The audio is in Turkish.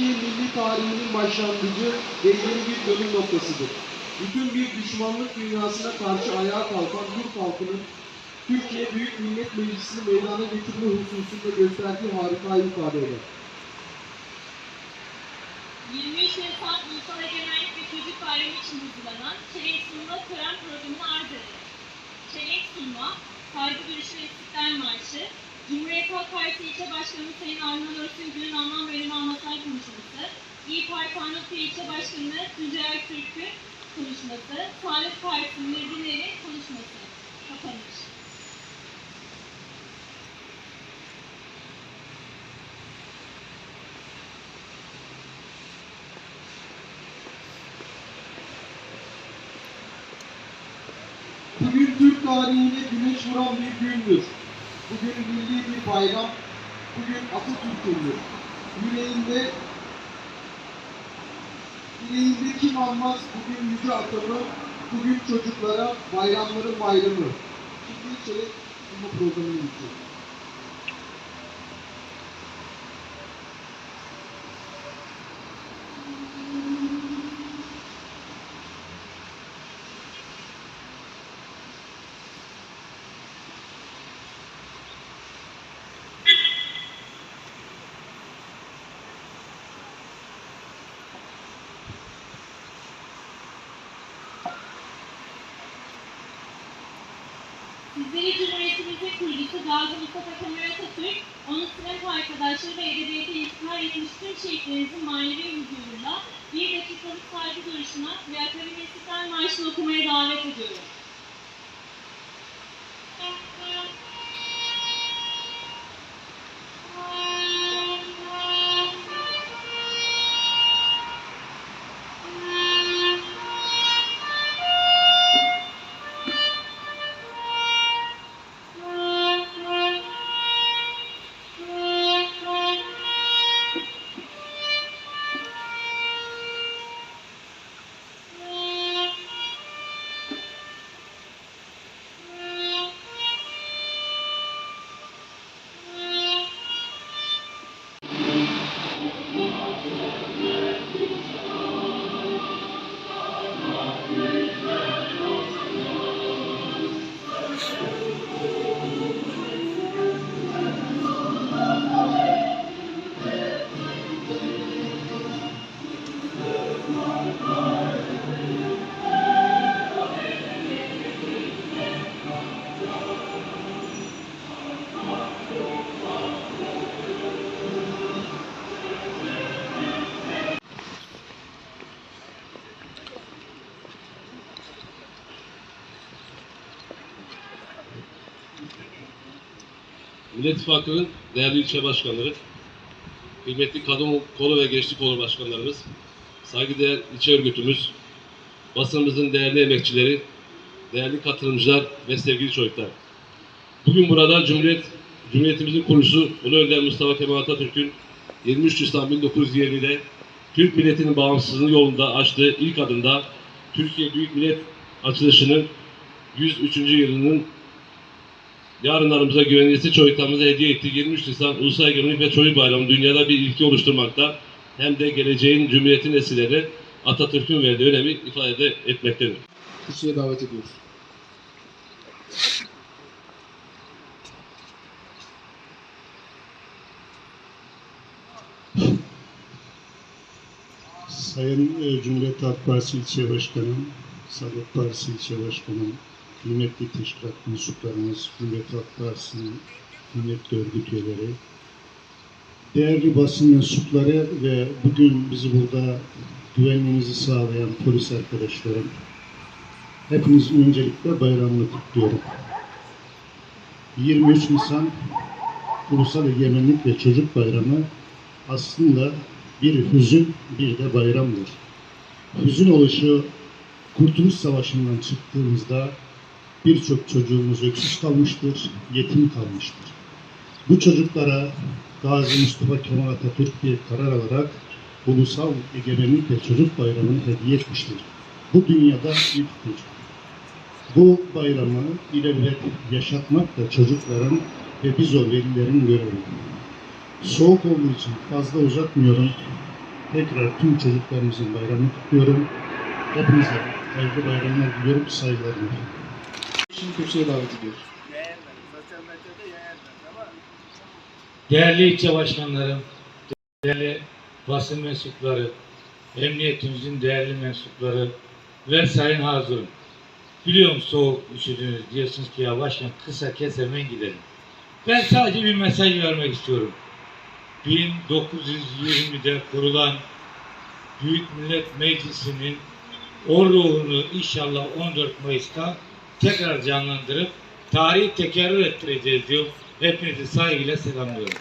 Türkiye milli tarihinin başlangıcı ve yeni bir dönüm noktasıdır. Bütün bir düşmanlık dünyasına karşı ayağa kalkan Türk halkının Türkiye Büyük Millet Meclisi'ni meydana getirme hususunda gösterdiği harikayı ifade eder. 23 Nisan Ulusal Egemenlik ve Çocuk Bayramı için hazırlanan Çelenk Sunma Tören Programı'nı arz ederim. Çelenk Sunma, Saygı Duruşu ve İstiklal Marşı, Cumhuriyet Halk Partisi İlçe Başkanı Sayın Arman Öztürk'ün anlam ve önemi anlatan konuşması, Arnavutköy İlçe Başkanı Tuncay Ertürk'ün konuşması, Saadet Partisi'nin Nezinleri konuşması. Kapanış. Bugün Türk tarihine güneş vuran bir gündür. Bugün milli bir bayram. Bugün Atatürk'ündür. Yüreğinde yüreğinde kim almaz bugün yüce atamı, bugün çocuklara bayramların bayramı. Şimdi çeyrek sunma programını bitiyor. Sizleri Cumhuriyetimizin kurucusu Gazi Mustafa Kemal Atatürk, onun sınıf arkadaşları ve edebiyata intihar etmiş tüm şehitlerimizin manevi huzurunda bir dakikalık saygı duruşuna ve Akademi İstiklal Marşı'nı okumaya davet ediyorum. Millet İttifakı'nın değerli ilçe başkanları, kıymetli kadın kolu ve gençlik kolu başkanlarımız, saygıdeğer ilçe örgütümüz, basınımızın değerli emekçileri, değerli katılımcılar ve sevgili çocuklar. Bugün burada Cumhuriyet Cumhuriyetimizin kurucusu Ulu Önder Mustafa Kemal Atatürk'ün 23 Nisan 1920'de Türk milletinin bağımsızlığı yolunda açtığı ilk adımda Türkiye Büyük Millet açılışının 103. yılının yarınlarımıza güvenlisi çocuklarımıza hediye ettiği 23 Nisan Ulusal Egemenlik ve Çocuk Bayramı dünyada bir ilki oluşturmakta hem de geleceğin Cumhuriyet'in nesilleri Atatürk'ün verdiği önemi ifade etmektedir. Kürsüye davet ediyoruz. Sayın e, Cumhuriyet Halk Partisi İlçe Başkanım, Saadet Partisi İlçe Başkanım, kıymetli teşkilat mensuplarımız, Cumhuriyet Halk Partisi'nin kıymetli örgüt üyeleri, değerli basın mensupları ve bugün bizi burada güvenliğimizi sağlayan polis arkadaşlarım, hepinizin öncelikle bayramını kutluyorum. 23 Nisan Ulusal Egemenlik ve Çocuk Bayramı aslında bir hüzün bir de bayramdır. Hüzün oluşu Kurtuluş Savaşı'ndan çıktığımızda birçok çocuğumuz öksüz kalmıştır, yetim kalmıştır. Bu çocuklara Gazi Mustafa Kemal Atatürk bir karar alarak Ulusal Egemenlik ve Çocuk Bayramı'nı hediye etmiştir. Bu dünyada ilktir. Bu bayramı ilelebet yaşatmak da çocukların ve biz o velilerin görevi. Soğuk olduğu için fazla uzatmıyorum. Tekrar tüm çocuklarımızın bayramını kutluyorum. Hepinize hayırlı bayramlar diliyorum. Saygılarımla. Şimdi kürsüye davet ediyoruz. Değerli ilçe başkanlarım, değerli basın mensupları, emniyetimizin değerli mensupları ve sayın hazurum. Biliyorum soğuk üşüdünüz diyorsunuz ki ya başkan kısa kes hemen gidelim. Ben sadece bir mesaj vermek istiyorum. 1920'de kurulan Büyük Millet Meclisi'nin o ruhunu inşallah 14 Mayıs'ta tekrar canlandırıp tarihi tekerrür ettireceğiz diyor. Hepinizi saygıyla selamlıyorum.